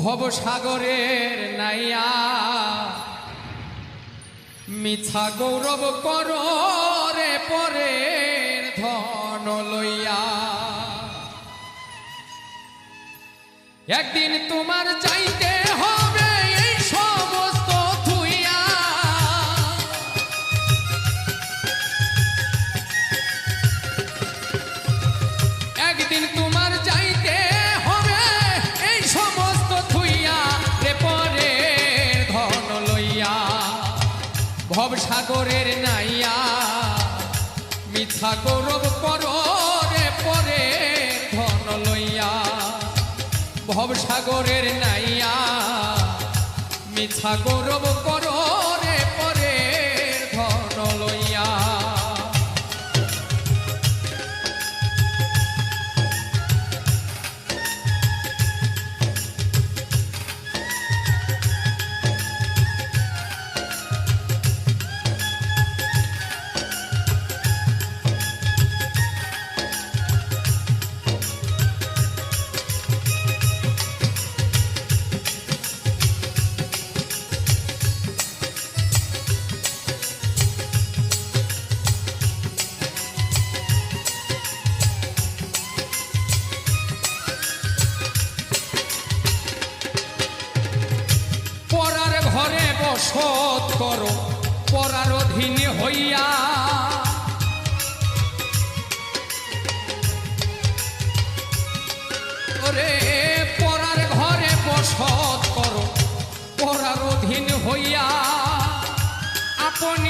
ভবসাগরের নাইয়া। মিথা গৌরব করে পরে ধন লইয়া। একদিন তোমার চাইতে ভবসাগরের নাইয়া। মিছা গৌরব করো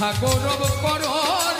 ঠাকুর করো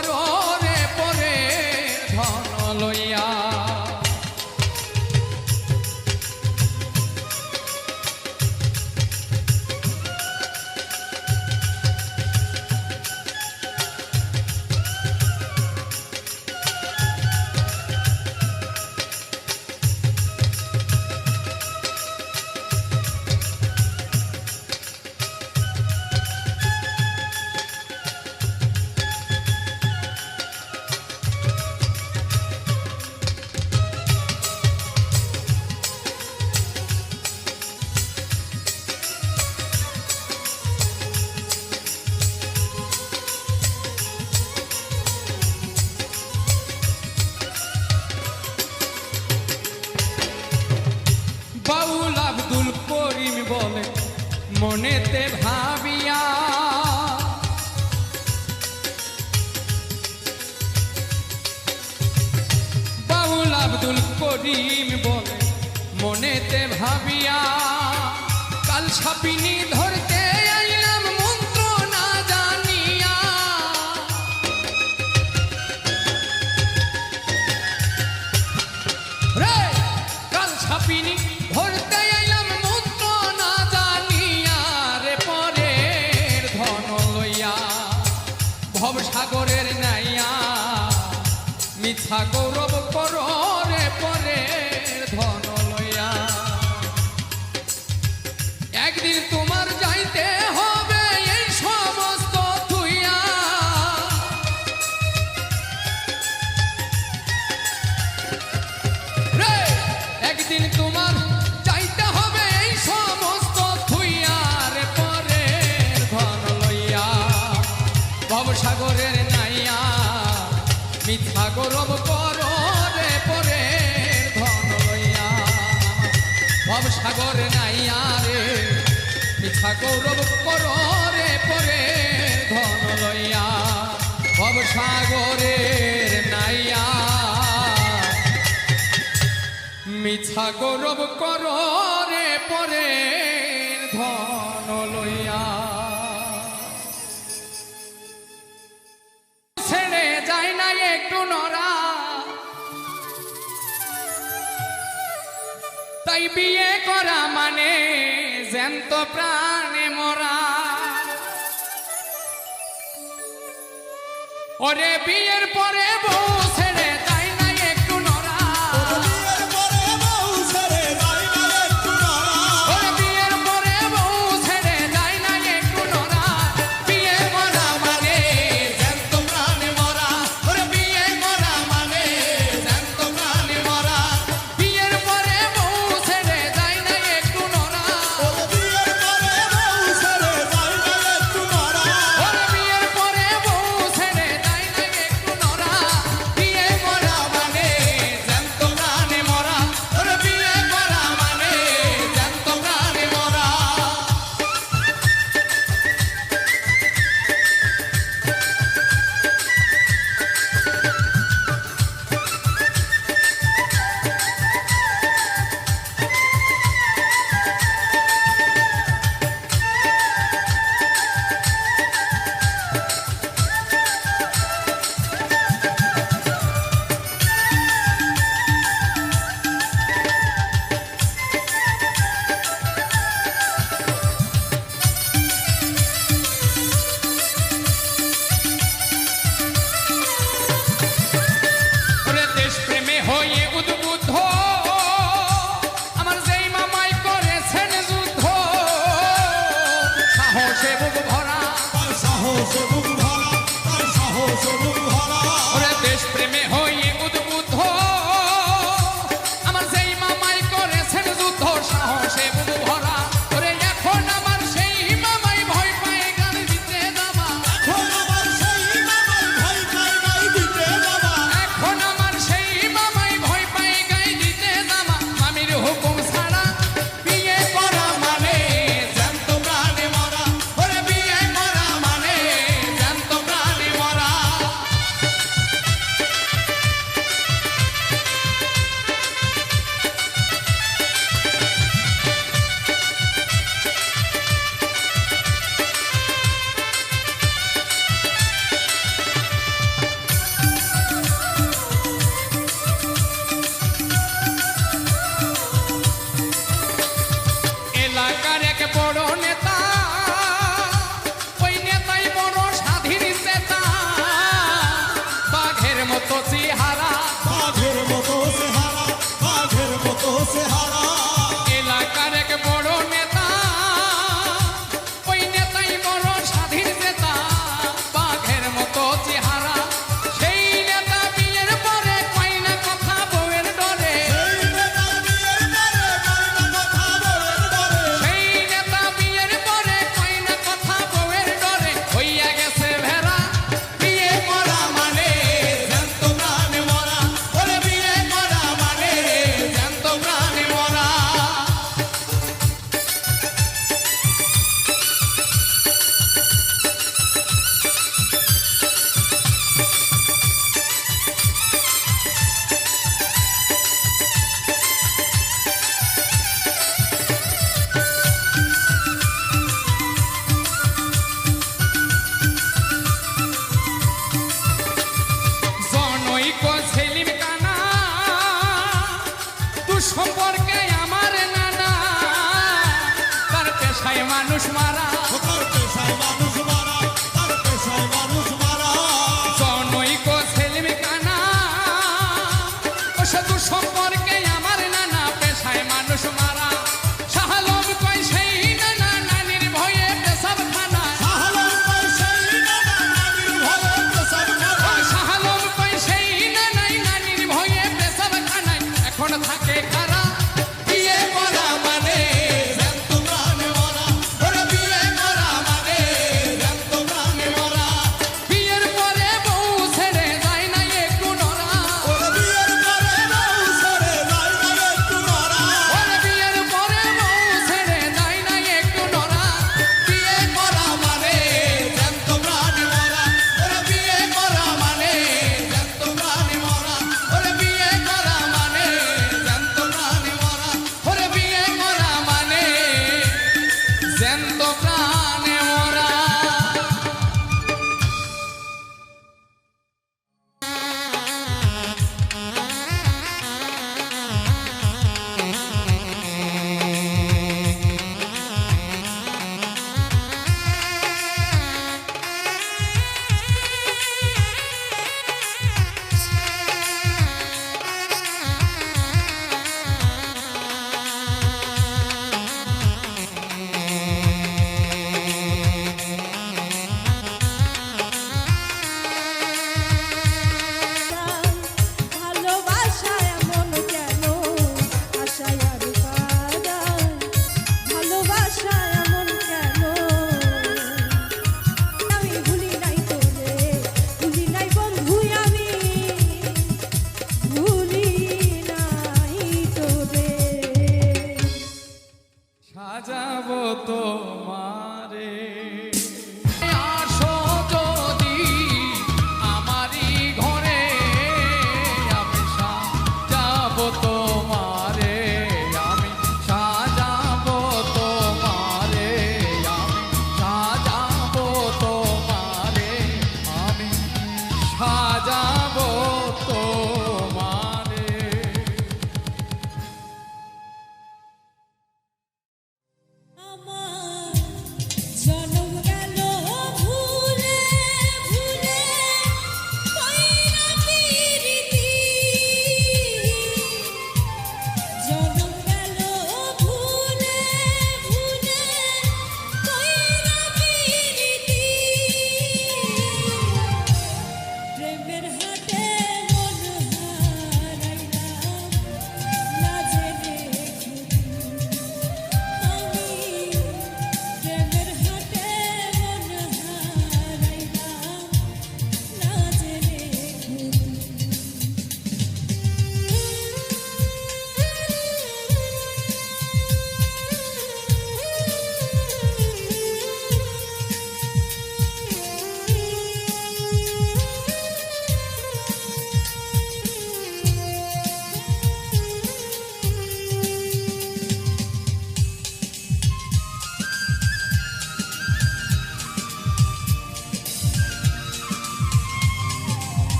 সব সাগরের নাইয়া মিথ্যা গৌরব করো সাগরের নাইয়া। মিছা গৌরব কর পরে ধন লইয়া। ছেড়ে যায় না একটু নরা তাই বিয়ে করা মানে জ্যান্ত প্রাণে ওরে বিয়ের পরে বউ ছেড়ে solo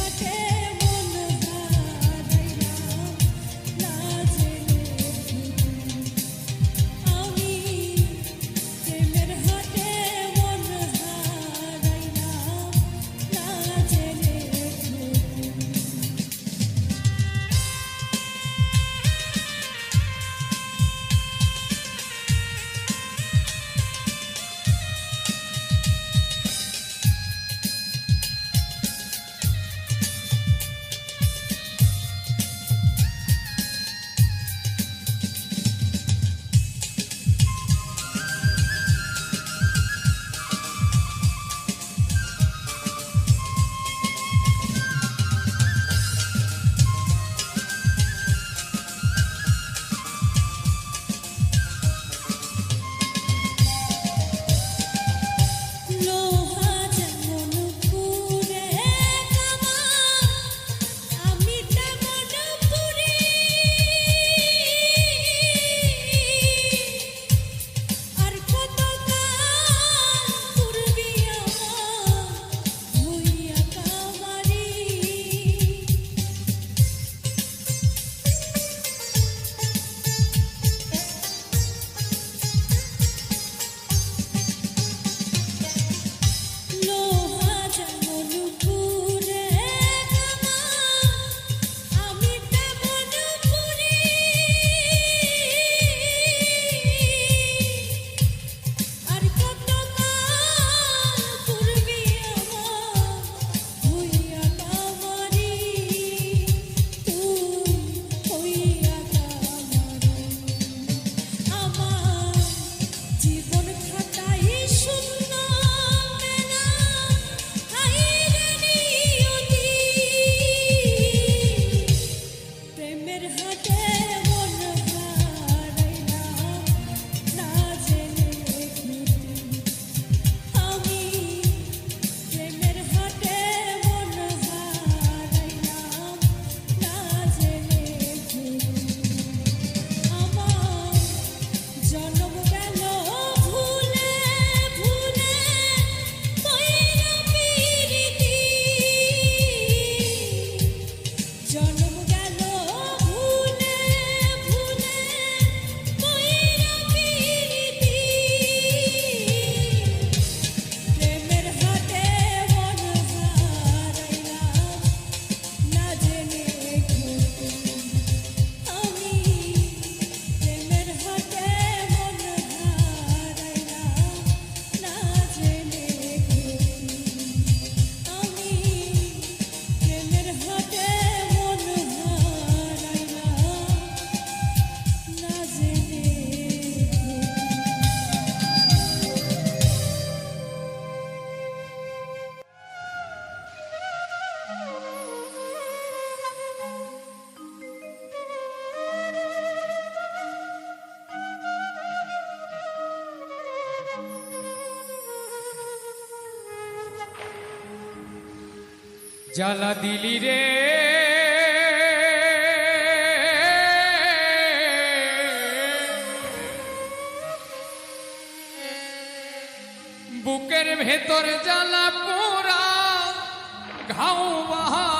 What day? জ্বালা দিলি রে। বুকের ভেতর জ্বালা পোড়া ঘাও বাহানাইলি